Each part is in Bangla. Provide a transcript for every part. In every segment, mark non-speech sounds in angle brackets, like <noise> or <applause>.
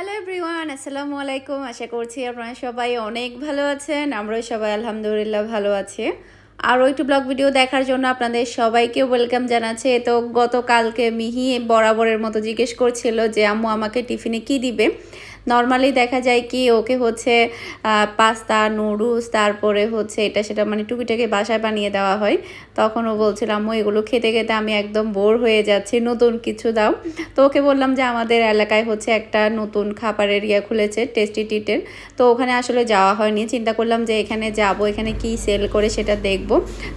হ্যালো এভরিওয়ান আসসালামু আলাইকুম আশা করছি আপনারা সবাই অনেক ভালো আছেন। আমরাও সবাই আলহামদুলিল্লাহ ভালো আছি। আরও একটু ব্লগ ভিডিও দেখার জন্য আপনাদের সবাইকে ওয়েলকাম জানাচ্ছে। তো গতকালকে মিহি বরাবরের মতো জিজ্ঞেস করছিল যে, আম্মু, আমাকে টিফিনে কি দিবে? নর্মালি দেখা যায় কি, ওকে হচ্ছে পাস্তা নুডলস তারপরে হচ্ছে এটা সেটা মানে টুকিটাকে বাসায় বানিয়ে দেওয়া হয়। তখন ও বলছিল, আম্মু, এগুলো খেতে খেতে আমি একদম বোর হয়ে যাচ্ছি, নতুন কিছু দাও। তো ওকে বললাম যে, আমাদের এলাকায় হচ্ছে একটা নতুন খাবারের ইয়ে খুলেছে টেস্টি টিটের তো ওখানে আসলে যাওয়া হয়নি। চিন্তা করলাম যে, এখানে যাব, এখানে কি সেল করে সেটা দেখব।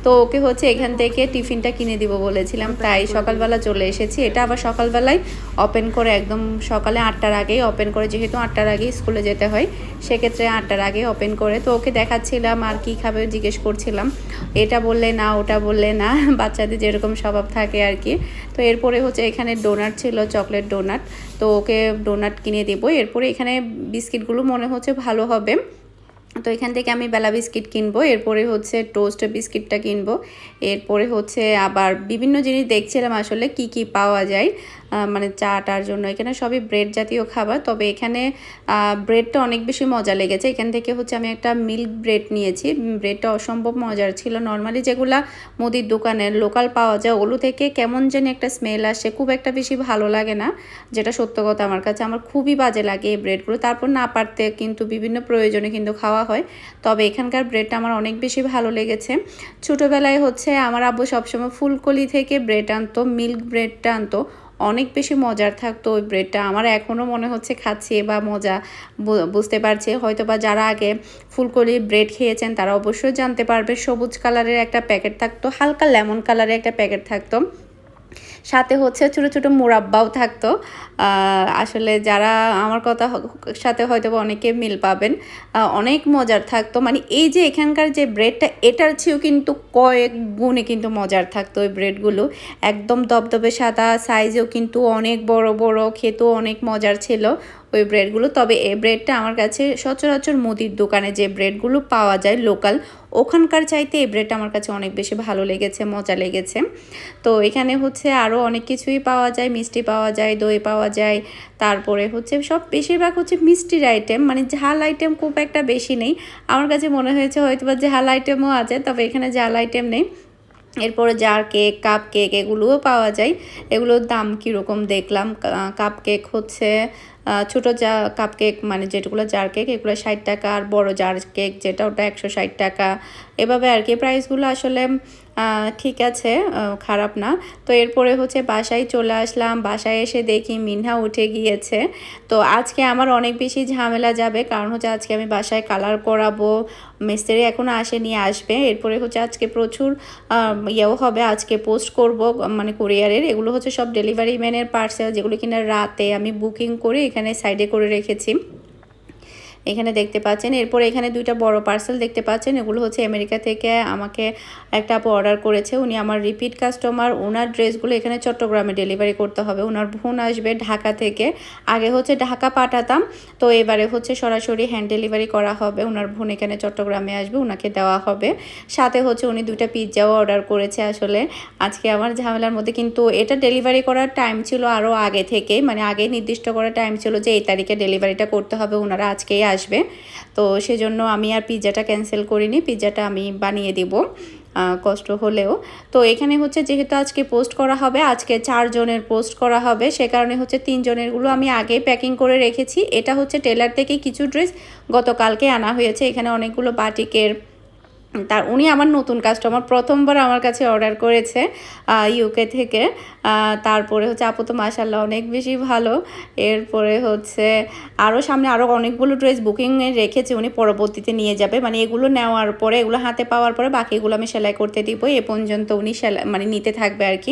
তো ওকে হচ্ছে এখান থেকে টিফিনটা কিনে দিব বলেছিলাম। তাই সকালবেলা চলে এসেছি। এটা আবার সকালবেলায় ওপেন করে একদম সকালে আটটার আগেই ওপেন করে, যেহেতু আটটার আগে স্কুলে যেতে হয়। সেক্ষেত্রে আটটার আগে ওপেন করে। তো ওকে দেখাচ্ছিলাম আর কি খাবে, জিজ্ঞেস করছিলাম। এটা বললে না, ওটা বললে না। <laughs> বাচ্চাদের যেরকম স্বভাব থাকে আর কি। তো এরপরে হচ্ছে এখানে ডোনাট ছিল চকলেট ডোনাট তো ওকে ডোনাট কিনে দেবো। এরপরে এখানে বিস্কিটগুলো মনে হচ্ছে ভালো হবে। তো এখান থেকে আমি বেলা বিস্কিট কিনবো। এরপরে হচ্ছে টোস্ট বিস্কিটটা কিনবো। এরপরে হচ্ছে আবার বিভিন্ন জিনিস দেখছিলাম আসলে কি কি পাওয়া যায়। মানে চা চাটার জন্য। এখানে সবই ব্রেড জাতীয় খাবার, তবে এখানে ব্রেডটা অনেক বেশি মজা লেগেছে। এখান থেকে হচ্ছে আমি একটা মিল্ক ব্রেড নিয়েছি। ব্রেডটা অসম্ভব মজার ছিল। নর্মালি যেগুলা মুদির দোকানে লোকাল পাওয়া যায়, ওগুলো থেকে কেমন যেন একটা স্মেল আসে, খুব একটা বেশি ভালো লাগে না, যেটা সত্য কথা আমার কাছে। আমার খুবই বাজে লাগে এই ব্রেডগুলো তারপর না পারতে কিন্তু বিভিন্ন প্রয়োজনে কিন্তু খাওয়া হয়। তবে এখানকার ব্রেডটা আমার অনেক বেশি ভালো লেগেছে। ছোটোবেলায় হচ্ছে আমার আব্বু সবসময় ফুলকলি থেকে ব্রেড আনতো মিল্ক ব্রেডটা আনতো। অনেক বেশি মজার থাকতো ওই ব্রেডটা আমার এখনও মনে হচ্ছে খাচ্ছি বা মজা বুঝতে পারছে। হয়তো বা যারা আগে ফুলকলি ব্রেড খেয়েছেন, তারা অবশ্যই জানতে পারবে সবুজ কালারের একটা প্যাকেট থাকতো, হালকা লেমন কালারের একটা প্যাকেট থাকতো। সাথে হচ্ছে ছোট ছোট মুরাব্বাও থাকতো। আসলে যারা আমার কথা সাথে হয়তো অনেকে মিল পাবেন। অনেক মজার থাকতো। মানে এই যে এখানকার যে ব্রেডটা, এটার চেয়েও কিন্তু কয়েক গুণে কিন্তু মজার থাকতো ওই ব্রেডগুলো। একদম দবদবে সাদা, সাইজেও কিন্তু অনেক বড় বড়, খেতেও অনেক মজার ছিল ওই ব্রেডগুলো। তবে এই ব্রেডটা আমার কাছে সচরাচর মুদির দোকানে যে ব্রেডগুলো পাওয়া যায় লোকাল, ওখানকার চাইতে এই ব্রেডটা আমার কাছে অনেক বেশি ভালো লেগেছে, মজা লেগেছে। তো এখানে হচ্ছে আরও অনেক কিছুই পাওয়া যায়, মিষ্টি পাওয়া যায়, দই পাওয়া যায়, তারপরে হচ্ছে সব বেশিরভাগ হচ্ছে মিষ্টির আইটেম মানে ঝাল আইটেম খুব একটা বেশি নেই। আমার কাছে মনে হয়েছে হয়তো বা ঝাল আইটেমও আছে, তবে এখানে ঝাল আইটেম নেই। এরপরে জার কেক কাপ কেক এগুলোও পাওয়া যায়। এগুলোর দাম কীরকম দেখলাম? কাপ কেক হচ্ছে ছোটো যা কাপ কেক মানে যেগুলো জার কেক এগুলো ষাট টাকা, আর বড় জার কেক যেটা, ওটা একশো ষাট টাকা। এভাবে আর কি। প্রাইসগুলো আসলে ঠিক আছে খারাপ না। তো এরপরে হচ্ছে বাসায় চলে আসলাম। বাসায় এসে দেখি মিনহা উঠে গিয়েছে। তো আজকে আমার অনেক বেশি ঝামেলা যাবে। কারণ হচ্ছে আজকে আমি বাসায় কালার করাবো। মিস্ত্রি এখনও আসেনি, আসবে। এরপরে হচ্ছে আজকে প্রচুর ইয়েও হবে। আজকে পোস্ট করব মানে কুরিয়ারের। এগুলো হচ্ছে সব ডেলিভারি ম্যানের পার্সেল। যেগুলো কিনা রাতে আমি বুকিং করে এখানে সাইডে করে রেখেছি। এখানে দেখতে পাচ্ছেন। এরপর এখানে দুইটা বড় পার্সেল দেখতে পাচ্ছেন। এগুলো হচ্ছে আমেরিকা থেকে আমাকে একটা আপু অর্ডার করেছে। উনি আমার রিপিট কাস্টমার ওনার ড্রেসগুলো এখানে চট্টগ্রামে ডেলিভারি করতে হবে। ওনার বোন আসবে ঢাকা থেকে। আগে হচ্ছে ঢাকা পাঠাতাম। তো এবারে হচ্ছে সরাসরি হ্যান্ড ডেলিভারি করা হবে। ওনার বোন এখানে চট্টগ্রামে আসবে ওনাকে দেওয়া হবে। সাথে হচ্ছে উনি দুইটা পিৎজাও অর্ডার করেছে আসলে। আজকে আমার ঝামেলার মধ্যে কিন্তু এটা ডেলিভারি করার টাইম ছিল আরও আগে থেকে। মানে আগে নির্দিষ্ট করার টাইম ছিল যে এই তারিখে ডেলিভারিটা করতে হবে। ওনারা আজকেই আসবে। তো সেজন্য আমি আর পিৎজাটা ক্যান্সেল করিনি পিৎজাটা আমি বানিয়ে দিব কষ্ট হলেও। তো এখানে হচ্ছে যেহেতু আজকে পোস্ট করা হবে, আজকে চারজনের পোস্ট করা হবে, সে কারণে হচ্ছে তিনজনেরগুলো আমি আগেই প্যাকিং করে রেখেছি। এটা হচ্ছে টেলার থেকে কিছু ড্রেস গতকালকে আনা হয়েছে। এখানে অনেকগুলো বাটিকের তার উনি আমার নতুন কাস্টমার প্রথমবার আমার কাছে অর্ডার করেছে ইউকে থেকে। তারপরে হচ্ছে, আপু তো মাসাল্লাহ অনেক বেশি ভালো। এরপরে হচ্ছে আরও সামনে আরও অনেকগুলো ড্রেস বুকিংয়ে রেখেছে, উনি পরবর্তীতে নিয়ে যাবে। মানে এগুলো নেওয়ার পরে, এগুলো হাতে পাওয়ার পরে বাকিগুলো আমি সেলাই করতে দিব। এ পর্যন্ত উনি সেলাই মানে নিতে থাকবে আর কি।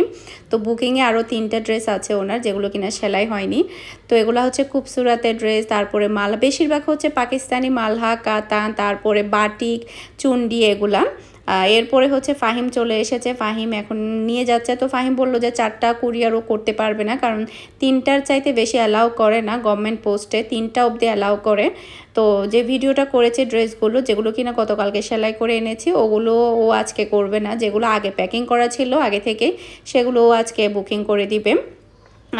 তো বুকিংয়ে আরও তিনটা ড্রেস আছে ওনার, যেগুলো কিনা সেলাই হয়নি। তো এগুলো হচ্ছে খুবসুরাতের ড্রেস তারপরে মাল, বেশিরভাগ হচ্ছে পাকিস্তানি মালহা কাতান তারপরে বাটিক চুন্ডি এগুলা। এরপরে হচ্ছে ফাহিম চলে এসেছে। ফাহিম এখন নিয়ে যাচ্ছে। তো ফাহিম বলল যে চারটা কুরিয়ারও করতে পারবে না, কারণ তিনটার চাইতে বেশি অ্যালাউ করে না গভর্নমেন্ট পোস্টে তিনটা অবধি অ্যালাউ করে। তো যে ভিডিওটা করেছে ড্রেসগুলো, যেগুলো কিনা গতকালকে সেলাই করে এনেছি, ওগুলো ও আজকে করবে না। যেগুলো আগে প্যাকিং করা ছিল, আগে থেকে সেগুলো ও আজকে বুকিং করে দিবে।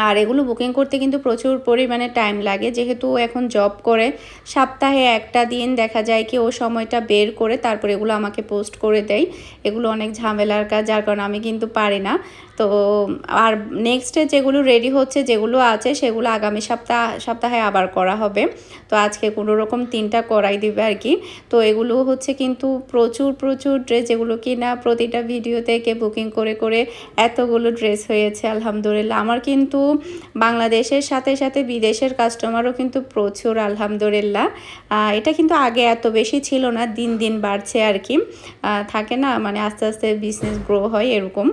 আর এগুলো বুকিং করতে কিন্তু প্রচুর পরিমাণে টাইম লাগে। যেহেতু এখন জব করে, সপ্তাহে একটা দিন দেখা যায় কি ও সময়টা বের করে তারপর এগুলো আমাকে পোস্ট করে দেয়। এগুলো অনেক ঝামেলার কাজ, যার কারণে আমি কিন্তু পারি না। তো আর নেক্সটে যেগুলো রেডি হচ্ছে, যেগুলো আছে, সেগুলো আগামী সপ্তাহ, সপ্তাহে আবার করা হবে। তো আজকে কোনো রকম তিনটা করাই দিবে আর কি। তো এগুলো হচ্ছে কিন্তু প্রচুর প্রচুর ড্রেস যেগুলো কি না প্রতিটা ভিডিও থেকে বুকিং করে করে এতগুলো ড্রেস হয়েছে, আলহামদুলিল্লাহ। আমার কিন্তু বাংলাদেশের সাথে সাথে বিদেশের কাস্টমারও কিন্তু প্রচুর, আলহামদুলিল্লাহ। এটা কিন্তু আগে এত বেশি ছিল না, দিন দিন বাড়ছে আর কি। থাকে না মানে আস্তে আস্তে বিজনেস গ্রো হয় এরকম।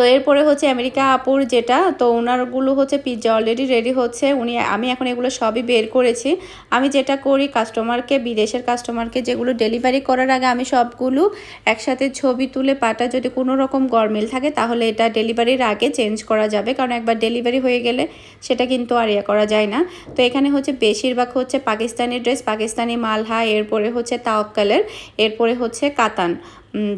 তো এরপরে হচ্ছে আমেরিকা আপুর যেটা, তো ওনারগুলো হচ্ছে পিৎজা অলরেডি রেডি হচ্ছে। উনি, আমি এখন এগুলো সবই বের করেছি। আমি যেটা করি কাস্টমারকে বিদেশের কাস্টমারকে যেগুলো ডেলিভারি করার আগে আমি সবগুলো একসাথে ছবি তুলে পাটা যদি কোনো রকম গরমিল থাকে, তাহলে এটা ডেলিভারির আগে চেঞ্জ করা যাবে। কারণ একবার ডেলিভারি হয়ে গেলে সেটা কিন্তু আর ইয়ে করা যায় না। তো এখানে হচ্ছে বেশিরভাগ হচ্ছে পাকিস্তানি ড্রেস পাকিস্তানি মালহা, এরপরে হচ্ছে তাওয়াক্কালের এরপরে হচ্ছে কাতান।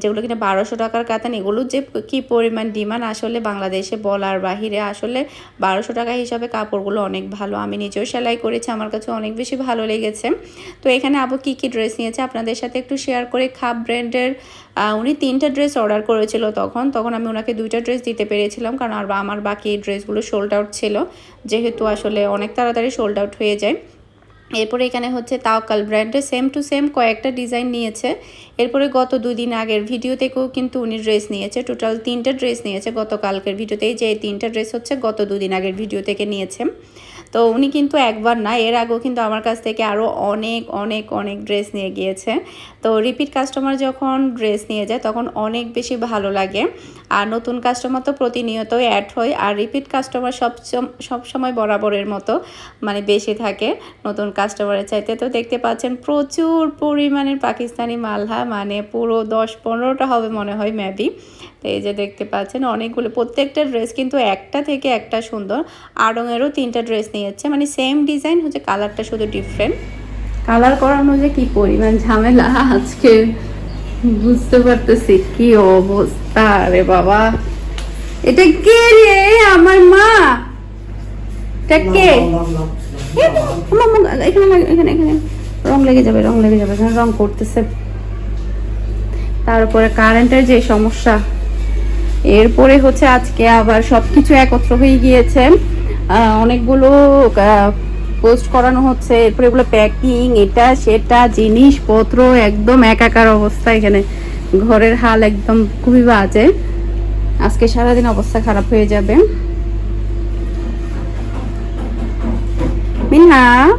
যেগুলো কিনা বারোশো টাকার কাতান, এগুলো যে কি পরিমাণ ডিমান্ড, আসলে বাংলাদেশে বলার বাহিরে আসলে বারোশো টাকা হিসাবে কাপড়গুলো অনেক ভালো। আমি নিজেও সেলাই করেছি, আমার কাছে অনেক বেশি ভালো লেগেছে। তো এখানে আবু কি কি ড্রেস নিয়েছে আপনাদের সাথে একটু শেয়ার করে, খাপ ব্র্যান্ডের উনি তিনটা ড্রেস অর্ডার করেছিল তখন। তখন আমি ওনাকে দুইটা ড্রেস দিতে পেরেছিলাম, কারণ আর আমার বাকি ড্রেসগুলো সোল্ড আউট ছিল। যেহেতু আসলে অনেক তাড়াতাড়ি সোল্ড আউট হয়ে যায়। এরপরে এখানে হচ্ছে তাওকাল ব্র্যান্ডের সেম টু সেম কয়েকটা ডিজাইন নিয়েছে। এরপরে গত দুদিন আগের ভিডিও থেকেও কিন্তু উনি ড্রেস নিয়েছে। টোটাল তিনটা ড্রেস নিয়েছে গতকালকের ভিডিওতেই যে তিনটা ড্রেস হচ্ছে গত দুদিন আগের ভিডিও থেকে নিয়েছে। তো উনি কিন্তু একবার না, এর আগেও কিন্তু আমার কাছ থেকে আরও অনেক অনেক অনেক ড্রেস নিয়ে গিয়েছে। তো রিপিট কাস্টমার যখন ড্রেস নিয়ে যায়, তখন অনেক বেশি ভালো লাগে। আর নতুন কাস্টমার তো প্রতিনিয়তই অ্যাড হয়। আর রিপিট কাস্টমার সব সম- সব সময় বরাবরের মতো মানে বেশি থাকে নতুন কাস্টমারের চাইতে। তো দেখতে পাচ্ছেন প্রচুর পরিমাণের পাকিস্তানি মালহা মানে পুরো দশ পনেরোটা হবে মনে হয় ম্যাবি তো এই যে দেখতে পাচ্ছেন অনেকগুলো, প্রত্যেকটা ড্রেস কিন্তু একটা থেকে একটা সুন্দর। আড়ংয়েরও তিনটা ড্রেস নিয়েছে মানে সেম ডিজাইন হচ্ছে কালারটা শুধু ডিফারেন্ট কালার করানো যে কি পরিমাণ ঝামেলা আজকে বুঝতে পারতেছি কি অবস্থা রে বাবা। এটা কে রে? আমার মা। এটা কে? এখানে এখানে এখানে রং লেগে যাবে রং লেগে যাবে এখানে রং করতেছে। তারপরে কারেন্টের যে সমস্যা এরপরে হচ্ছে আজকে আবার সবকিছু একত্র হয়ে গিয়েছে। অনেকগুলো পোস্ট করানো হচ্ছে। এরপরে এগুলো প্যাকিং এটা, সেটা, জিনিসপত্র, একদম একাকার অবস্থা এখানে। ঘরের হাল একদম খুবই বাজে। আজকে সারাদিন অবস্থা খারাপ হয়ে যাবে। মিনহা,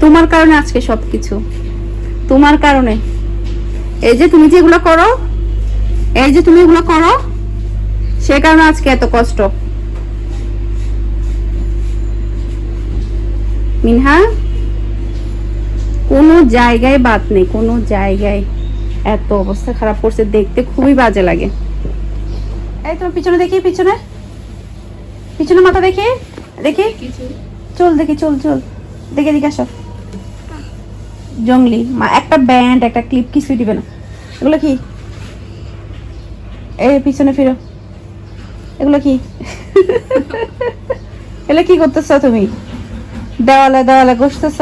তোমার কারণে আজকে সবকিছু। তোমার কারণে। এই যে তুমি যেগুলো করো, এই যে তুমি এগুলো করো, সে কারণে আজকে এত কষ্ট। মিনহা, কোনো জায়গায় বাদ নেই, কোনো জায়গায় এত অবস্থা খারাপ করছে, দেখতে খুবই বাজে লাগে। এই তোমার পিছনে দেখি, পিছনে। পিছনে মাথা দেখি দেখি। চল দেখি, চল চল। দেখে দেখে আসো। জঙ্গলি, মা, একটা ব্যান্ড একটা ক্লিপ কিছুই দিবে না। এগুলো কি? এই পিছনে ফিরো। এগুলো কি? <laughs> এগুলো কি করতেছ তুমি? দেওয়ালে দেওয়ালে ঘষতেছ?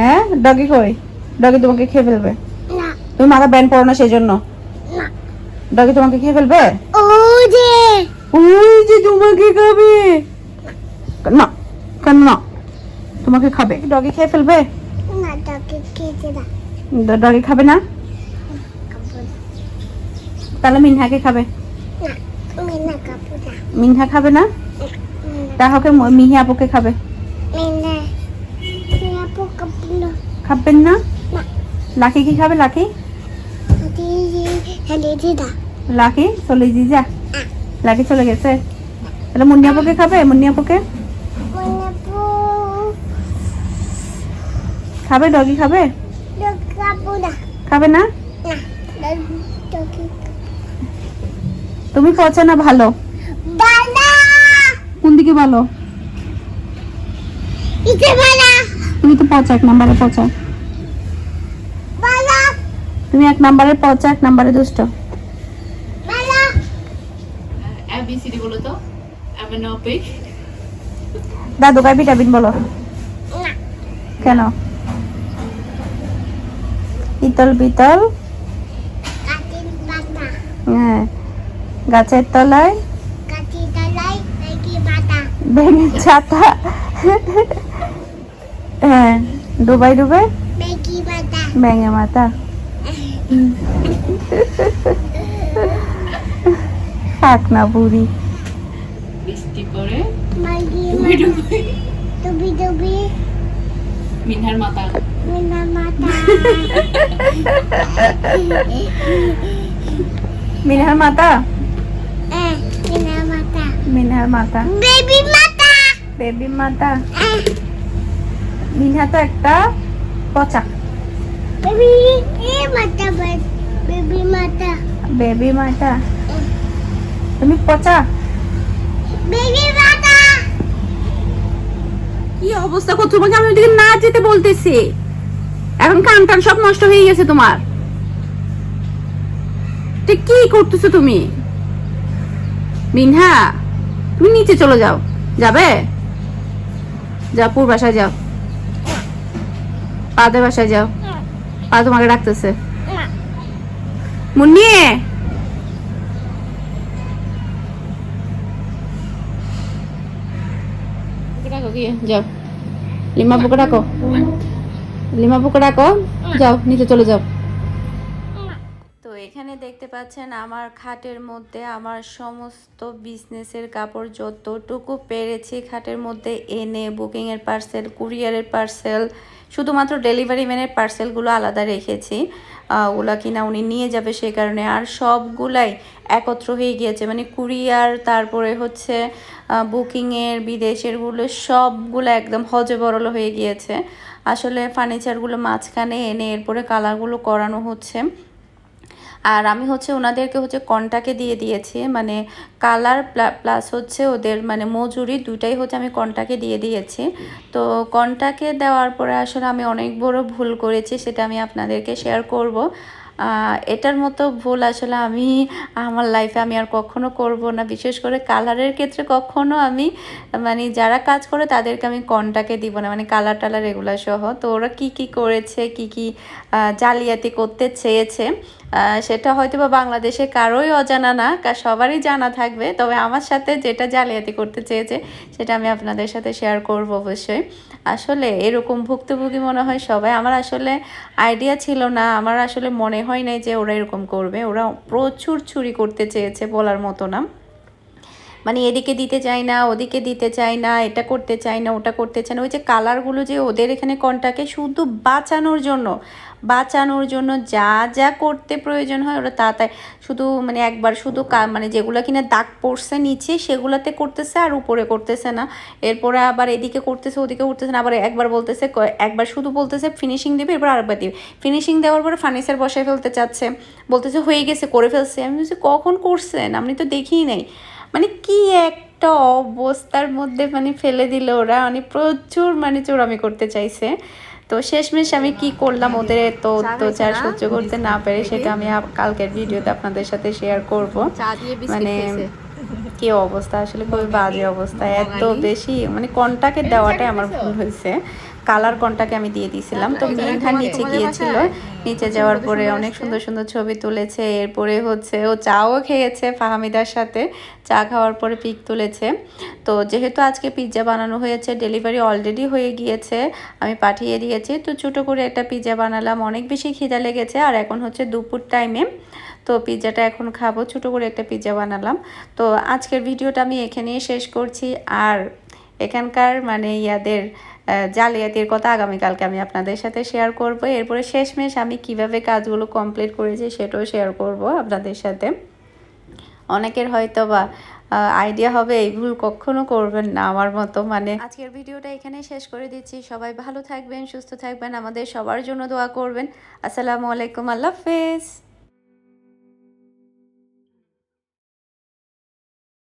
হ্যাঁ? ডগি কই? ডগি তোমাকে খেয়ে ফেলবে। তুমি মাথা ব্যান্ড পরো না সেই জন্য ডগি তোমাকে খেয়ে ফেলবে? ও যে। ওই যে তোমাকে খাবে। না কেন না? তোমাকে খাবে। ডগি খেয়ে ফেলবে? ডগি খাবে না? তাহলে মিনহাকে খাবে। মিনা মিনহা খাবে না? তাহলে মিহি আপুকে খাবে? খাবেন না? লাকি কি খাবে লাকি? লাকি চলে জি যা। লাকি চলে গেছে। তাহলে মুন্নি আপুকে খাবে? মুন্নি আপুকে? মিনা পো খাবে ডগি খাবে? খাবে না। তুমি পচা না ভালো। কোন দিকে ভালো? তুমি তো পচা এক নাম্বারে পচা তুমি এক নাম্বারে পচা এক নাম্বারে দুষ্ট. দাদু কাই ভিটামিন বলো। না। কেন? পিতল পিতল কাটিন পাতা হ্যাঁ। গাছের তলায় ব্যাঙের ছাতা। হ্যাঁ ডুবাই ডুবে ব্যাঙে মাথা। থাক না বুড়ি। বৃষ্টি ডুবে ডুবে। মিনহার মাথা। মিনা মিনহার মাথা? মিনা মাতা। মাথা বেবি মাতা। বেবি মাথা মিনহা তো একটা পচা। বেবি এ মাতা বেবি মাতা। বেবি মাথা তুমি পচা? বেবি মাতা। কি অবস্থা করছ তোমাকে আমি ওইদিকে না যেতে বলতেছি। এখন কান টান সব নষ্ট হয়ে গেছে তোমার। ঠিক কি করতেছো তুমি? মিনহা? তুমি নিচে চলে যাও। যাবে? যা পুর বাসায় যাও। পাদের বাসায় যাও। পা তোমাকে ডাকতেছে। মুন্নি! যাও। লিমা বুকে ডাকো। লিমা বুকে ডাকো। যাও, নিচে চলে যাও। দেখতে পাচ্ছেন, আমার খাটের মধ্যে আমার সমস্ত বিজনেসের কাপড় যতটুকু পেরেছি, খাটের মধ্যে এনে বুকিংয়ের পার্সেল কুরিয়ারের পার্সেল শুধুমাত্র ডেলিভারি ম্যানের পার্সেলগুলো আলাদা রেখেছি। ওগুলা কিনা উনি নিয়ে যাবে সেই কারণে। আর সবগুলাই একত্র হয়ে গিয়েছে মানে কুরিয়ার তারপরে হচ্ছে বুকিংয়ের বিদেশেরগুলো সবগুলো একদম হজে বরল হয়ে গিয়েছে। আসলে ফার্নিচারগুলো মাঝখানে এনে এরপরে কালারগুলো করানো হচ্ছে। আর আমি হচ্ছে ওনাদেরকে হচ্ছে কন্টাকে দিয়ে দিয়েছি মানে কালার প্লাস হচ্ছে ওদের মানে মজুরি দুইটাই হচ্ছে আমি কন্টাকে দিয়ে দিয়েছি। তো কন্টাকে দেওয়ার পরে আসলে আমি অনেক বড় ভুল করেছি, সেটা আমি আপনাদেরকে শেয়ার করব। এটার মতো ভুল আসলে আমি, আমার লাইফে আমি আর কখনো করব না। বিশেষ করে কালারের ক্ষেত্রে কখনো আমি মানে যারা কাজ করে তাদেরকে আমি কন্টাকে দিব না মানে কালার টালার এগুলো সহ। তো ওরা কি কি করেছে, কি কি জালিয়াতি করতে চেয়েছে সেটা হয়তো বা বাংলাদেশে কারোই অজানা না, কা- সবারই জানা থাকবে। তবে আমার সাথে যেটা জালিয়াতি করতে চেয়েছে, সেটা আমি আপনাদের সাথে শেয়ার করব অবশ্যই। আসলে এরকম ভুক্তভোগী মনে হয় সবাই। আমার আসলে আইডিয়া ছিল না, আমার আসলে মনে হয় নাই যে ওরা এরকম করবে। ওরা প্রচুর চুরি করতে চেয়েছে বলার মতো না। মানে এদিকে দিতে চাই না, ওদিকে দিতে চাই না, এটা করতে চাই না, ওটা করতে চাই না। ওই যে কালারগুলো যে ওদের এখানে কন্টাকে শুধু বাঁচানোর জন্য বাঁচানোর জন্য যা যা করতে প্রয়োজন হয় ওরা তা তাই শুধু মানে একবার শুধু মানে যেগুলো কিনা দাগ পড়ছে নিচে সেগুলোতে করতেছে আর উপরে করতেছে না। এরপরে আবার এদিকে করতেছে, ওদিকে করতেছে না, আবার একবার বলতেছে একবার শুধু বলতেছে ফিনিশিং দিবে, এরপর আরেকবার দিবে। ফিনিশিং দেওয়ার পরে ফার্নিচার বসায় ফেলতে চাচ্ছে। বলতেছে, হয়ে গেছে, করে ফেলছে। আমি বলছি, কখন করছেন? আপনি তো দেখিই নাই। মানে কি এক একটা অবস্থার মধ্যে মানে ফেলে দিল ওরা। মানে প্রচুর মানে চোরামি করতে চাইছে। তো শেষমেশ আমি কি করলাম ওদের তো অত্যাচার সহ্য করতে না পেরে সেটা আমি কালকের ভিডিওতে আপনাদের সাথে শেয়ার করব। মানে কি অবস্থা? আসলে খুবই বাজে অবস্থা। এত বেশি মানে কন্টাকে দেওয়াটাই আমার ভুল হয়েছে। কালার কন্টাকে আমি দিয়ে দিয়েছিলাম। তো মিনহা নিচে গিয়েছিল। নিচে যাওয়ার পরে অনেক সুন্দর সুন্দর ছবি তুলেছে। এরপরে হচ্ছে ও চাও খেয়েছে ফাহামিদার সাথে। চা খাওয়ার পরে পিক তুলেছে। তো যেহেতু আজকে পিৎজা বানানো হয়েছে ডেলিভারি অলরেডি হয়ে গিয়েছে আমি পাঠিয়ে দিয়েছি। তো ছোটো করে একটা পিৎজা বানালাম অনেক বেশি খিদা লেগেছে। আর এখন হচ্ছে দুপুর টাইমে। তো পিৎজাটা এখন খাব ছোটো করে একটা পিৎজা বানালাম। তো আজকের ভিডিওটা আমি এখানেই শেষ করছি। আর এখানকার মানে ইয়াদের জালিয়াতির কথা আগামীকালকে আমি আপনাদের সাথে শেয়ার করব। এরপরে শেষমেশ আমি কীভাবে কাজগুলো কমপ্লিট করেছি সেটাও শেয়ার করব আপনাদের সাথে। অনেকের হয়তো বা আইডিয়া হবে এই ভুল কখনো করবেন না আমার মতো মানে আজকের ভিডিওটা এখানে শেষ করে দিচ্ছি। সবাই ভালো থাকবেন, সুস্থ থাকবেন, আমাদের সবার জন্য দোয়া করবেন। আসসালামু আলাইকুম, আল্লাহ হাফেজ।